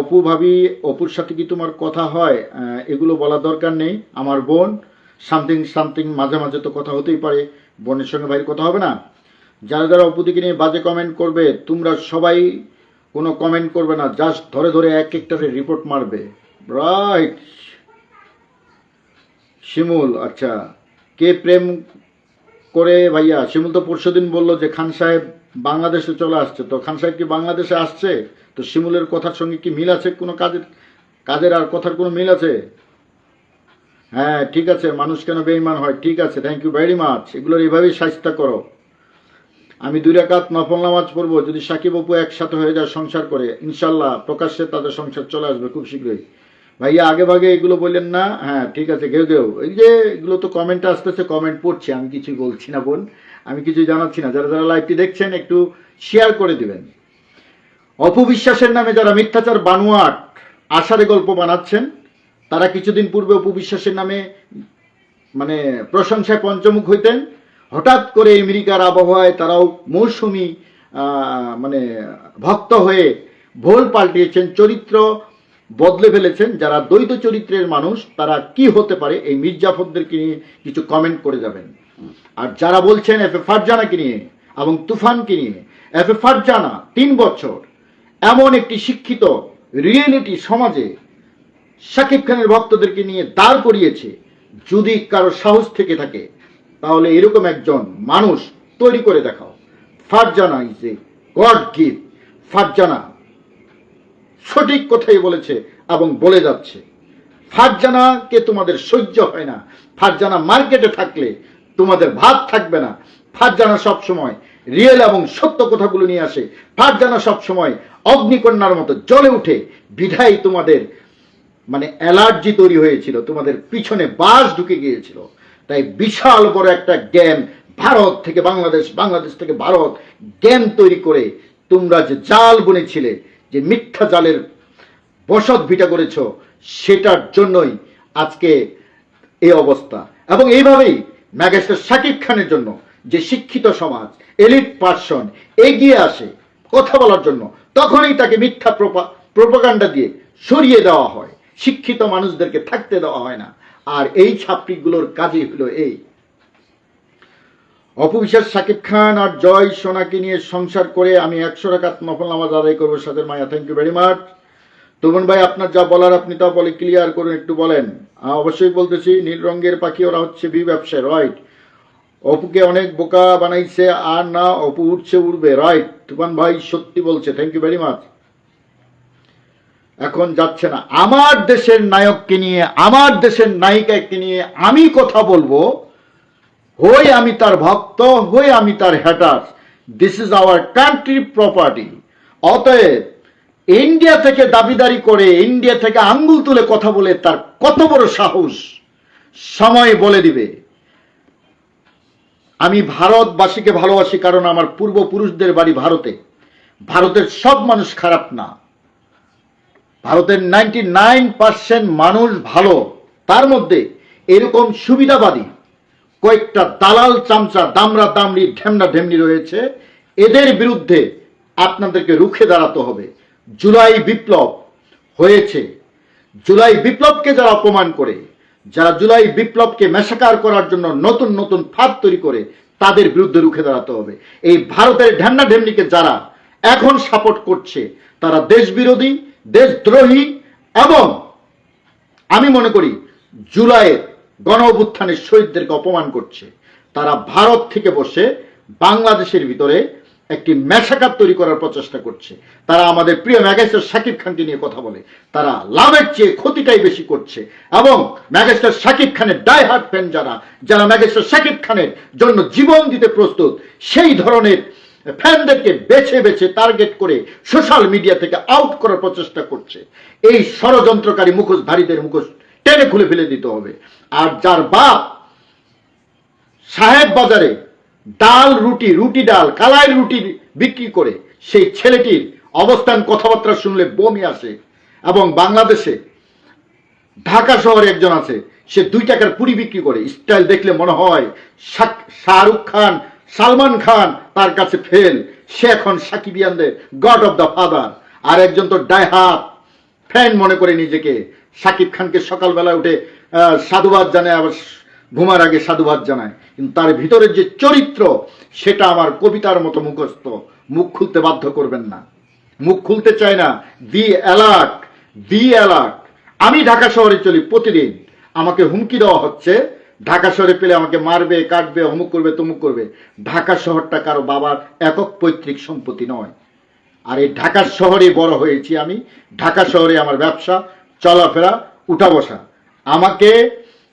অপু ভাবি অপুর সাথে কি তোমার কথা হয়? এগুলো বলার দরকার নেই। আমার বোন সামথিং সামথিং মাঝে মাঝে তো কথা হতেই পারে। বোনের সঙ্গে ভাইয়ের কথা হবে না? যারা যারা অপুদিকে নিয়ে বাজে কমেন্ট করবে, তোমরা সবাই কোনো কমেন্ট করবে না। জাস্ট ধরে ধরে এক একটারে রিপোর্ট মারবে। রাইট শিমুল আচ্ছা। কে প্রেম করে ভাইয়া? শিমুল তো পরশুদিন বলল যে, খান সাহেব বাংলাদেশে চলে আসছে। তো খান সাহেব কি বাংলাদেশে আসছে? তো শিমুলের কথার সঙ্গে কি মিল আছে কোনো কাজের কাজের আর কথার কোনো মিল আছে? হ্যাঁ ঠিক আছে, মানুষ কেন বেইমান হয়? ঠিক আছে থ্যাংক ইউ ভেরি মাচ এগুলোর এইভাবেই সাহিত্য করো। আমি দুই রাকাত নফল নামাজ পড়ব, যদি সাকিব অপু একসাথে হয়ে যায় সংসার করে ইনশাল্লাহ প্রকাশ্যে তাদের সংসার চলে আসবে খুব শীঘ্রই। ভাইয়া, আগে ভাগে এগুলো বললেন না? হ্যাঁ ঠিক আছে কেউ কেউ এই যে এগুলো তো কমেন্ট আসতেছে কমেন্ট পড়ছি, আমি কিছু বলছি না বোন। আমি কিছু জানাচ্ছি না। যারা যারা লাইভটি দেখছেন, একটু শেয়ার করে দিবেন। অপবিশ্বাসের নামে যারা মিথ্যাচার, বানোয়াট আষাঢ়ে গল্প বানাচ্ছেন, তারা কিছুদিন পূর্বে অপবিশ্বাসের নামে মানে প্রশংসায় পঞ্চমুখ হইতেন। হঠাৎ করে আমেরিকার আবহাওয়ায় তারাও মৌসুমি মানে ভক্ত হয়ে ভোল পাল্টিয়েছেন, চরিত্র বদলে ফেলেছেন। যারা দ্বৈত চরিত্রের মানুষ, তারা কি হতে পারে এই মির্জাফরদেরকে নিয়ে কিছু কমেন্ট করে যাবেন। আর যারা বলছেন এফ এ ফারজানাকে নিয়ে এবং তুফানকে নিয়ে, এফ এ ফারজানা তিন বছর এমন একটি শিক্ষিত রিয়েলিটি সমাজে শাকিব খানের ভক্তদেরকে নিয়ে দাঁড় করিয়েছে। যদি কারও সাহস থেকে থাকে, তাহলে এরকম একজন মানুষ তৈরি করে দেখাও। Farzana is a god gift Farzana সঠিক কথাই বলেছে এবং বলে যাচ্ছে। ফারজানাকে তোমাদের সহ্য হয় না। ফারজানা মার্কেটে থাকলে তোমাদের ভাত থাকবে না। ফারজানা সব সময়। রিয়েল এবং সত্য কথাগুলো নিয়ে আসে। ফারজানা সব সময়। অগ্নিকন্যার মতো জ্বলে উঠে। বিধায় তোমাদের মানে অ্যালার্জি তৈরি হয়েছিল। তোমাদের পিছনে বাস ঢুকে গিয়েছিল। তাই বিশাল বড় একটা জ্ঞান ভারত থেকে বাংলাদেশ বাংলাদেশ থেকে ভারত জ্ঞান তৈরি করে তোমরা যে জাল বুনেছিলে, যে মিথ্যা জালের বসত ভিটা করেছ, সেটার জন্যই আজকে এই অবস্থা। এবং এইভাবেই ম্যাগাস্টার শাকিব খানের জন্য যে শিক্ষিত সমাজ এলিট পার্সন এগিয়ে আসে কথা বলার জন্য, তখনই তাকে মিথ্যা প্রোপাগান্ডা দিয়ে সরিয়ে দেওয়া হয়। শিক্ষিত মানুষদেরকে থাকতে দেওয়া হয় না। আর এই ছাত্রীগুলোর কাজই হলো এই। অপবিশ্বাস শাকিব খান আর জয় সোনাকে নিয়ে সংসার করে আমি একশো টাকাত নফল নামাজ আদায় করব সাদের মায়া। Thank you very much Tuman ভাই, আপনার যা বলার আপনি তা বলে ক্লিয়ার করুন, একটু বলেন। অবশ্যই বলতেছি, নীল রঙের পাখি ওরা হচ্ছে বি ব্যবসায় রাইট অপুকে অনেক বোকা বানাইছে, আর না, অপু উঠছে উঠবে রাইট তুফান ভাই সত্যি বলছে থ্যাংক ইউ ভেরি মাচ এখন যাচ্ছে না। আমার দেশের নায়ককে নিয়ে, আমার দেশের নায়িকাকে নিয়ে আমি কথা বলব। হই আমি তার ভক্ত হই আমি তার hater this is our country property অতএব ইন্ডিয়া থেকে দাবিদারি করে ইন্ডিয়া থেকে আঙ্গুল তুলে কথা বলে তার কত বড় সাহস। সময় বলে দিবে। আমি ভারতবাসীকে ভালোবাসি কারণ আমার পূর্বপুরুষদের বাড়ি ভারতে। ভারতের সব মানুষ খারাপ না। ভারতের নাইনটি নাইন পার্সেন্ট মানুষ ভালো। তার মধ্যে এরকম সুবিধাবাদী কয়েকটা দালাল চামচা দামরা দামড়ি ঢেমনা ঢেমনি রয়েছে। এদের বিরুদ্ধে আপনাদেরকে রুখে দাঁড়াতে হবে। জুলাই বিপ্লব হয়েছে। জুলাই বিপ্লবকে যারা অপমান করে যারা জুলাই বিপ্লবকে মেশাকার করার জন্য নতুন নতুন ফাঁদ তৈরি করে, তাদের বিরুদ্ধে রুখে দাঁড়াতে হবে। এই ভারতের ঢ্যান্না ঢেমনিকে যারা এখন সাপোর্ট করছে, তারা দেশবিরোধী, দেশদ্রোহী এবং আমি মনে করি জুলাইয়ের গণ অভ্যুত্থানের শহীদদেরকে অপমান করছে। তারা ভারত থেকে বসে বাংলাদেশের ভিতরে একটি মেশাকার তৈরি করার প্রচেষ্টা করছে। তারা আমাদের প্রিয় ম্যাগেস্টার শাকিব খানকে নিয়ে কথা বলে। তারা লাভের চেয়ে ক্ষতিটাই বেশি করছে। এবং ম্যাগেস্টার শাকিব খানের ডাই হার্ট ফ্যান যারা যারা ম্যাগেস্টার শাকিব খানের জন্য জীবন দিতে প্রস্তুত, সেই ধরনের ফ্যানদেরকে বেছে বেছে টার্গেট করে সোশ্যাল মিডিয়া থেকে আউট করার প্রচেষ্টা করছে। এই ষড়যন্ত্রকারী মুখোশধারীদের মুখোশ টেনে খুলে ফেলে দিতে হবে। আর যার বাপ সাহেব বাজারে ডাল, রুটি রুটি ডাল, কালাই রুটি বিক্রি করে সেই ছেলেটির অবস্থান কথাবার্তা শুনলে বমি আসে এবং বাংলাদেশে ঢাকা শহরে একজন আছে, সে দুই টাকার পুরি বিক্রি করে। স্টাইল দেখলে মনে হয় শাহরুখ খান, সালমান খান তার কাছে ফেল। সে এখন সাকিবিয়ানদের গড অফ দ্য ফাদার আর একজন তো ডাইহাত ফ্যান মনে করে নিজেকে। সাকিব খানকে সকালবেলা উঠে সাধুবাদ জানায়, আবার ঘুমার আগে সাধুবাদ জানায়। কিন্তু তার ভিতরের যে চরিত্র, সেটা আমার কবিতার মতো মুখস্থ। মুখ খুলতে বাধ্য করবেন না। মুখ খুলতে চায় না। The alert the alert. আমি ঢাকা শহরে চলি প্রতিদিন। আমাকে হুমকি দেওয়া হচ্ছে। ঢাকা শহরে পেলে আমাকে মারবে, কাটবে, অমুক করবে, তমুক করবে। ঢাকা শহরটা কারও বাবার একক পৈতৃক সম্পত্তি নয়। আর এই ঢাকা শহরে বড় হয়েছি আমি। ঢাকা শহরে আমার ব্যবসা, চলাফেরা, উঠা বসা। আমাকে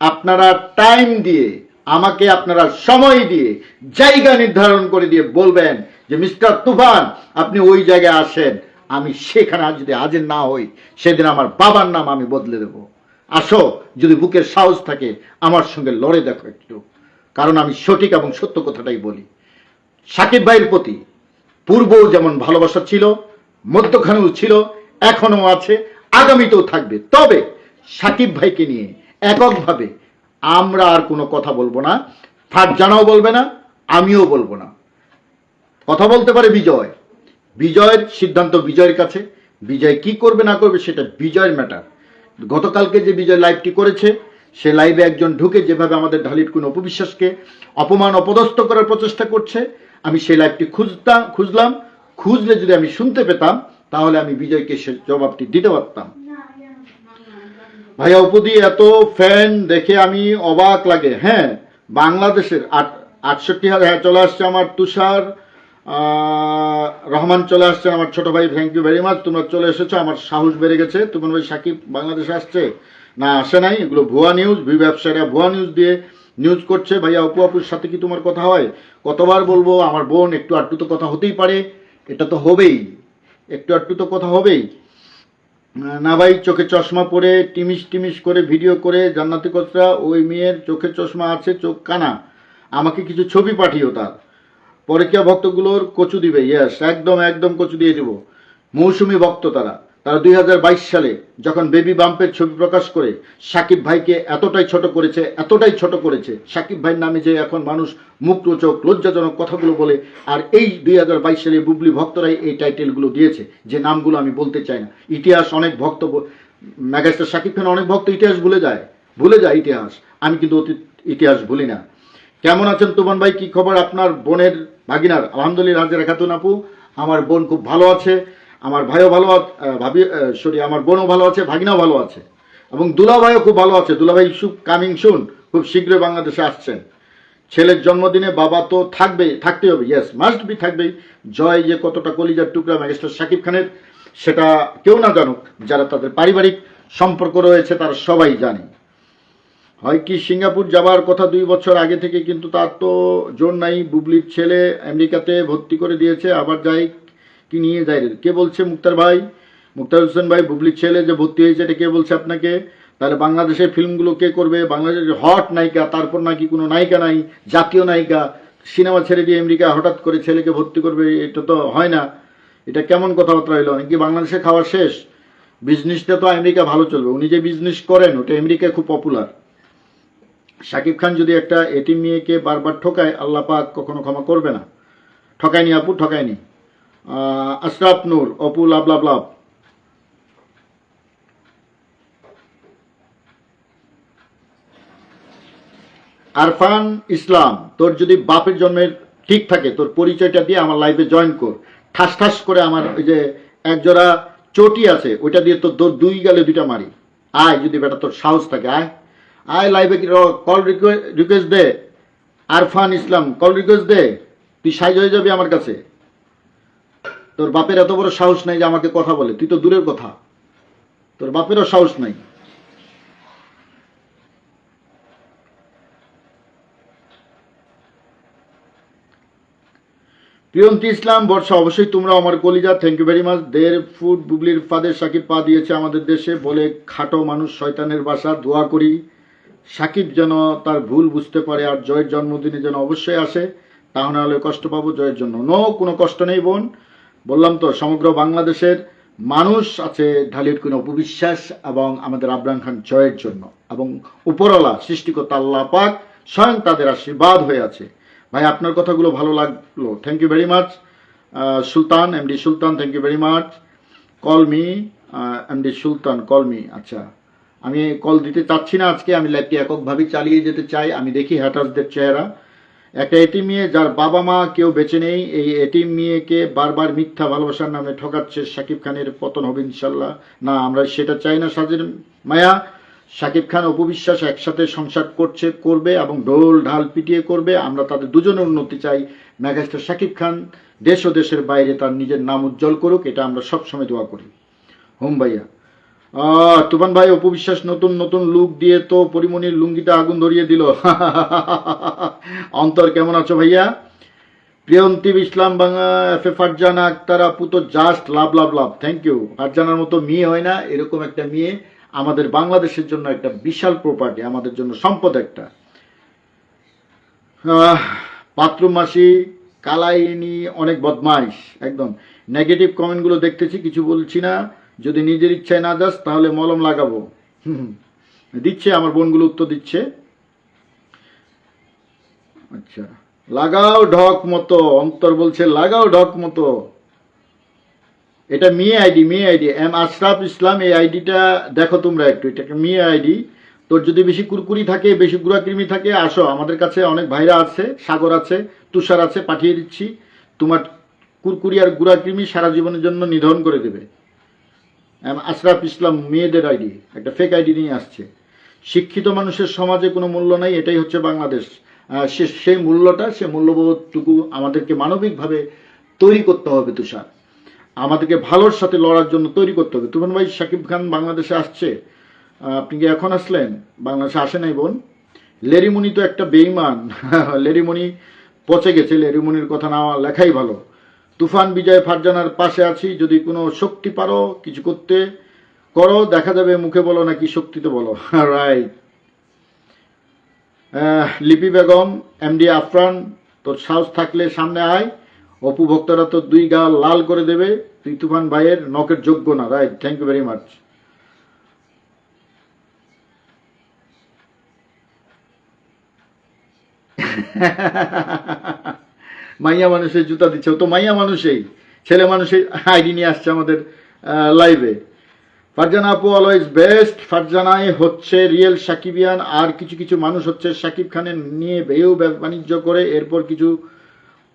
আপনারা টাইম দিয়ে আমাকে আপনারা সময় দিয়ে, জায়গা নির্ধারণ করে দিয়ে বলবেন যে, মিস্টার তুফান, আপনি ওই জায়গায় আসেন, আমি সেখানে যদি হাজির না হই, সেদিন আমার বাবার নাম আমি বদলে দেব। আসো, যদি বুকের সাহস থাকে, আমার সঙ্গে লড়ে দেখো একটু। কারণ আমি সঠিক এবং সত্য কথাটাই বলি। সাকিব ভাইয়ের প্রতি পূর্বও যেমন ভালোবাসা ছিল, মধ্যখানেও ছিল এখনও আছে, আগামীতেও থাকবে। তবে সাকিব ভাইকে নিয়ে এককভাবে আমরা আর কোনো কথা বলব না। ফারজানাও বলবে না, আমিও বলব না। কথা বলতে পারে বিজয়। বিজয়ের সিদ্ধান্ত বিজয়ের কাছে। বিজয় কি করবে না করবে সেটা বিজয়ের ম্যাটার গতকালকে যে বিজয় লাইভটি করেছে, সে লাইভে একজন ঢুকে যেভাবে আমাদের ঢালির কোন অপবিশ্বাসকে অপমান অপদস্থ করার প্রচেষ্টা করছে, আমি সেই লাইভটি খুঁজতাম, খুঁজলাম। খুঁজলে যদি আমি শুনতে পেতাম, তাহলে আমি বিজয়কে সে জবাবটি দিতে পারতাম। ভাইয়া, উপদি এত ফ্যান দেখে আমি অবাক লাগে। হ্যাঁ বাংলাদেশের আট- আটষট্টি হাজার হ্যাঁ চলে আসছে আমার তুষার রহমান চলে আসছে, আমার ছোট ভাই থ্যাংক ইউ ভেরি মাচ তোমরা চলে এসেছ, আমার সাহস বেড়ে গেছে। তোমার ভাই, সাকিব বাংলাদেশে আসছে? না, আসে নাই, এগুলো ভুয়া নিউজ ভি ব্যবসায়ীরা ভুয়া নিউজ দিয়ে নিউজ করছে। ভাইয়া, অপু আপুর সাথে কি তোমার কথা হয়? কতবার বলব, আমার বোন, একটু আটটু তো কথা হতেই পারে, এটা তো হবেই, একটু আটটু তো কথা হবেই। না ভাই চোখে চশমা পরে টিমিস টিমিস করে ভিডিও করে, জান্নাতি কচরা ওই মেয়ের চোখে চশমা আছে, চোখ কানা। আমাকে কিছু ছবি পাঠিও তার। পরকীয়া ভক্তগুলোর কচু দিবে ইয়াস একদম একদম কচু দিয়ে দিব। মৌসুমি ভক্ত তারা। তারা দুই হাজার বাইশ সালে যখন বেবি বাম্পের ছবি প্রকাশ করে, সাকিব ভাইকে এতটাই ছোট করেছে, এতটাই ছোট করেছে, সাকিব ভাইয়ের নামে যে এখন মানুষ মুক্তচোখ লজ্জাজনক কথাগুলো বলে, আর এই দুই হাজার বাইশ সালে বুবলি ভক্তরাই এই টাইটেলগুলো দিয়েছে, যে নামগুলো আমি বলতে চাই না। ইতিহাস অনেক ভক্ত ম্যাগাস্টার সাকিব খান অনেক ভক্ত ইতিহাস ভুলে যায় ভুলে যায় ইতিহাস। আমি কিন্তু অতীত ইতিহাস ভুলি না। কেমন আছেন তুমান ভাই? কি খবর আপনার বোনের ভাগিনার? আলহামদুলিল্লাহ, হাজিরা খাতুন আপু। আমার বোন খুব ভালো আছে। আমার ভাইও ভালো ভাবি সরি আমার বোনও ভালো আছে, ভাগিনাও ভালো আছে। এবং দুলাভাইও খুব ভালো আছে। দুলাভাই সুপ কামিং শুন খুব শীঘ্রই বাংলাদেশে আসছেন। ছেলের জন্মদিনে বাবা তো থাকবে থাকতে হবে। ইয়েস মাস্ট বি থাকবেই। জয় যে কতটা কলিজার টুকরা ম্যাজিস্টার শাকিব খানের, সেটা কেউ না জানুক। যারা তাদের পারিবারিক সম্পর্ক রয়েছে, তারা সবাই জানে। হয় কি সিঙ্গাপুর যাবার কথা দুই বছর আগে থেকে কিন্তু তার তো জোর নাই। বুবলির ছেলে আমেরিকাতে ভর্তি করে দিয়েছে। আবার যাই কি নিয়ে যায়? কে বলছে মুক্তার ভাই? মুক্তার হোসেন ভাই, বুবলির ছেলে যে ভর্তি হয়েছে, এটা কে বলছে আপনাকে? তাহলে বাংলাদেশের ফিল্মগুলো কে করবে? বাংলাদেশের হট নায়িকা, তারপর নাকি কোনো নায়িকা নাই, জাতীয় নায়িকা, সিনেমা ছেড়ে দিয়ে আমেরিকা হঠাৎ করে ছেলেকে ভর্তি করবে, এটা তো হয় না। এটা কেমন কথাবার্তা হইল? নাকি বাংলাদেশে খাওয়া শেষ? বিজনেসটা তো আমেরিকা ভালো চলবে। উনি যে বিজনেস করেন, ওটা আমেরিকায় খুব পপুলার শাকিব খান যদি একটা এটিম মেয়েকে বারবার ঠকায়, আল্লাহ পাক কখনো ক্ষমা করবে না। ঠকায়নি আপু, ঠকায়নি। আশরাফ নূর, অপু, লাভ লাভ লাভ। আরফান ইসলাম, তোর যদি বাপের জন্মের ঠিক থাকে, তোর পরিচয়টা দিয়ে আমার লাইফে জয়েন কর। ঠাস ঠাস করে আমার ওই যে একজোড়া চটি আছে, ওইটা দিয়ে তোর দু- দুই গালে দুইটা মারি। আয় যদি বেটা, তোর সাহস থাকে, আয়। আয় লাইভে কল রিকোয়েস্ট দে। আরফান ইসলাম কল রিকোয়েস্ট দে। তুই সাইজ হয়ে যাবি আমার কাছে। তোর বাপের এত বড় সাহস নাই যে আমাকে কথা বলে। তুই তো দূরের কথা। তোর বাপেরও সাহস নাই। প্রিয়ন্তী ইসলাম, বর্ষা, অবশ্যই তোমরা আমার কলিজা। থ্যাংক ইউ ভেরি মাচ দের ফুড বুবলির ফাদের সাকিব পা দিয়েছে আমাদের দেশে। বলে, খাটো মানুষ শয়তানের বাসা, দোয়া করি। সাকিব যেন তার ভুল বুঝতে পারে আর জয়ের জন্মদিনে যেন অবশ্যই আসে। তা না হলে কষ্ট পাবো জয়ের জন্য। নো কোনো কষ্ট নেই বোন। বললাম তো, সমগ্র বাংলাদেশের মানুষ আছে ঢালির কোনো অপবিশ্বাস এবং আমাদের আবরাম খান জয়ের জন্য। এবং উপরওয়ালা, সৃষ্টিকর্তা আল্লাহ পাক স্বয়ং তাদের আশীর্বাদ হয়ে আছে। ভাই, আপনার কথাগুলো ভালো লাগল। Thank you very much Sultan MD Sultan thank you very much call me MD Sultan call me আচ্ছা আমি কল দিতে চাচ্ছি না আজকে, আমি লাইভটি এককভাবেই চালিয়ে যেতে চাই। আমি দেখি হ্যাটার্সদের চেহারা। একটা এটিম মেয়ে যার বাবা মা কেউ বেঁচে নেই, এই এটিম মেয়েকে বারবার মিথ্যা ভালোবাসার নামে ঠকাচ্ছে শাকিব খানের পতন হবে ইনশাল্লাহ। না, আমরা সেটা চাই না, সাজের মায়া। শাকিব খান অপবিশ্বাস একসাথে সংসার করছে, করবে এবং ঢোল ঢাল পিটিয়ে করবে। আমরা তাদের দুজনের উন্নতি চাই। মেগাস্টার শাকিব খান দেশ ও দেশের বাইরে তার নিজের নাম উজ্জ্বল করুক, এটা আমরা সবসময় দোয়া করি। হোম ভাইয়া। তুফান ভাই, অপবিশ্বাস, নতুন নতুন লুক দিয়ে তো পরিমণির লুঙ্গিতে আগুন ধরিয়ে দিল। অন্তর, কেমন আছো ভাইয়া? প্রিয়ন্তিব ইসলাম বাংলা এফ এ ফারজানা আক্তার আপু তো just love love love. Thank you ফারজানার মতো মেয়ে হয় না, এরকম একটা মেয়ে আমাদের বাংলাদেশের জন্য একটা বিশাল প্রপার্টি আমাদের জন্য সম্পদ একটা। মাসি, কালাইনি, অনেক বদমাইশ, একদম। নেগেটিভ কমেন্টগুলো দেখতেছি, কিছু বলছি না। যদি নিজের ইচ্ছায় না যাস তাহলে মলম লাগাবো। দিচ্ছে, আমার বোনগুলো উত্তর দিচ্ছে। আচ্ছা লাগাও ঢক মতো। অন্তর বলছে, লাগাও ঢক মতো। এটা মেয়ে আইডি মেয়ে আইডি। এম আশরাফ ইসলাম, এই আইডিটা দেখো তোমরা একটু এটা একটা মেয়ে আইডি। তোর যদি বেশি কুরকুরি থাকে, বেশি গুড়াকৃমি থাকে, আসো, আমাদের কাছে অনেক ভাইরা আছে, সাগর আছে, তুষার আছে, পাঠিয়ে দিচ্ছি। তোমার কুরকুরি আর গুড়াকৃমি সারা জীবনের জন্য নিধন করে দেবে। আশরাফ ইসলাম মেয়েদের আইডি, একটা ফেক আইডি নিয়ে আসছে। শিক্ষিত মানুষের সমাজে কোনো মূল্য নাই, এটাই হচ্ছে বাংলাদেশ। সে সেই মূল্যটা, সে মূল্যবোধটুকু আমাদেরকে মানবিকভাবে তৈরি করতে হবে, তুষার। আমাদেরকে ভালোর সাথে লড়ার জন্য তৈরি করতে হবে। তুমান ভাই সাকিব খান বাংলাদেশে আসছে। আপনি কি এখন আসলেন? বাংলাদেশে আসে নাই বোন? লেরিমণি তো একটা বেইমান লেরিমণি পচে গেছে, লেরিমণির কথা না লেখাই ভালো। তুফান বিজয় ফারজানার পাশে আছি, যদি কোনো শক্তি পারো কিছু করতে, করো, দেখা যাবে মুখে বলো নাকি শক্তিতে বলো। রাইট লিপি বেগম, এমডি আফরান, তোর সাহস থাকলে সামনে আয়। অপু ভক্তরা তো দুই গা লাল করে দেবে, তুই তুফান ভাইয়ের নকের যোগ্য না right thank you very much মাইয়া মানুষের জুতা দিচ্ছে, ও তো মাইয়া মানুষেই। ছেলে মানুষের আইডি নিয়ে আসছে আমাদের লাইভে ফারজানা আপু অলওয়েজ বেস্ট ফারজানাই হচ্ছে রিয়েল সাকিবিয়ান, আর কিছু কিছু মানুষ হচ্ছে সাকিব খানের নিয়ে বেউ বাণিজ্য করে, এরপর কিছু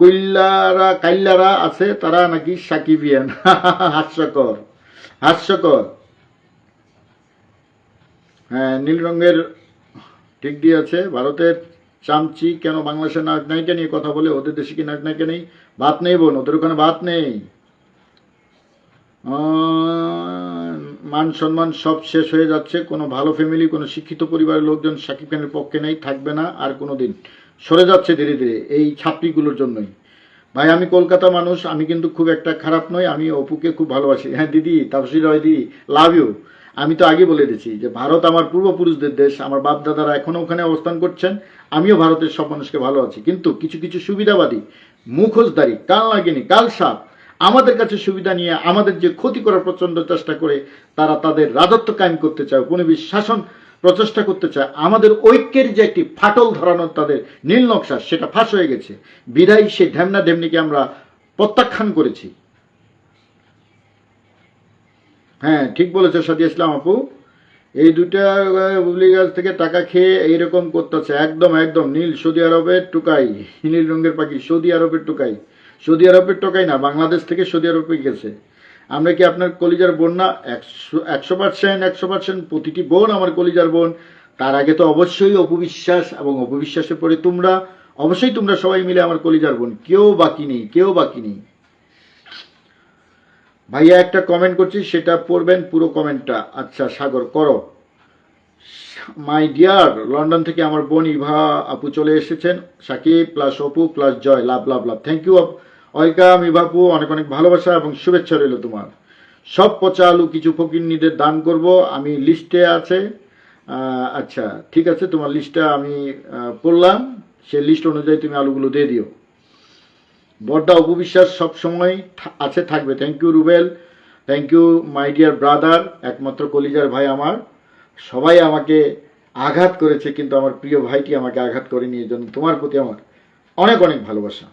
কৈল্লারা কাইল্লারা আছে, তারা নাকি সাকিবিয়ান। হাস্যকর হাস্যকর। হ্যাঁ নীল রঙের ঠিক দিয়ে আছে, ভারতের চামচি কেন বাংলাদেশের নায়ক নায়িকা নিয়ে কথা বলে, ওদের দেশে কি নায়ক নায়িকা নেই? ভাত নেই বোন, ওদের ওখানে ভাত নেই। মান সম্মান সব শেষ হয়ে যাচ্ছে, কোনো ভালো ফ্যামিলি কোনো শিক্ষিত পরিবারের লোকজন সাকিব খানের পক্ষে নেই, থাকবে না আর কোনো দিন সরে যাচ্ছে ধীরে ধীরে এই ছাত্রীগুলোর জন্যই। ভাই, আমি কলকাতা মানুষ, আমি কিন্তু খুব একটা খারাপ নই, আমি অপুকে খুব ভালোবাসি। হ্যাঁ দিদি, তাপসী রয় দিদি লাভ ইউ আমি তো আগে বলে দিয়েছি যে ভারত আমার পূর্বপুরুষদের দেশ, আমার বাপ দাদারা এখনও ওখানে অবস্থান করছেন, আমিও ভারতের সব মানুষকে ভালো আছি। কিন্তু কিছু কিছু সুবিধাবাদী মুখোশদারি কাল লাগেনি কাল সাপ, আমাদের কাছে সুবিধা নিয়ে আমাদের যে ক্ষতি করার প্রচণ্ড চেষ্টা করে তারা তাদের রাজত্ব কায়েম করতে চায় উপনিবেশ শাসন প্রচেষ্টা করতে চায়, আমাদের ঐক্যের যে একটি ফাটল ধরানোর তাদের নীল নকশা, সেটা ফাঁস হয়ে গেছে। বিদায়ী সেই ঢেমনা ঢেমনিকে আমরা প্রত্যাখ্যান করেছি। হ্যাঁ ঠিক বলেছে সাদি ইসলাম আপু। এই বুবলি গাছ থেকে টাকা খেয়ে এইরকম করতেছে। একদম একদম, নীল সৌদি আরবের টুকাই, নীল রঙের পাখি, সৌদি আরবের টুকাই। সৌদি আরবের টোকাই না, বাংলাদেশ থেকে সৌদি আরবে গেছে। আমরা কি আপনার কলিজার বোন না? একশো একশো পার্সেন্ট একশো পার্সেন্ট প্রতিটি বোন আমার কলিজার বোন। তার আগে তো অবশ্যই অপবিশ্বাস এবং অপবিশ্বাসের পরে তোমরা, অবশ্যই তোমরা সবাই মিলে আমার কলিজার বোন। কেউ বাকি নেই, কেউ বাকি নেই। ভাইয়া, একটা কমেন্ট করছি, সেটা পড়বেন, পুরো কমেন্টটা আচ্ছা সাগর, করো। মাই ডিয়ার লন্ডন থেকে আমার বোন ইভা আপু চলে এসেছেন। Shakib plus Apu plus Joy, love love love. Thank you welcome ইভাপু, অনেক অনেক ভালোবাসা এবং শুভেচ্ছা রইল তোমার। সব পচা আলু, কিছু ফকিরনিদের দান করব। আমি লিস্টে আছে। আচ্ছা ঠিক আছে, তোমার লিস্টটা আমি পড়লাম। সেই লিস্ট অনুযায়ী তুমি আলুগুলো দিয়ে দিও। বড্ডা অপবিশ্বাস সবসময় আছে, থাকবে। Thank you Rubel thank you my dear brother একমাত্র কলিজার ভাই আমার। সবাই আমাকে আঘাত করেছে, কিন্তু আমার প্রিয় ভাইটি আমাকে আঘাত করেনি, এই জন্য তোমার প্রতি আমার অনেক অনেক ভালোবাসা।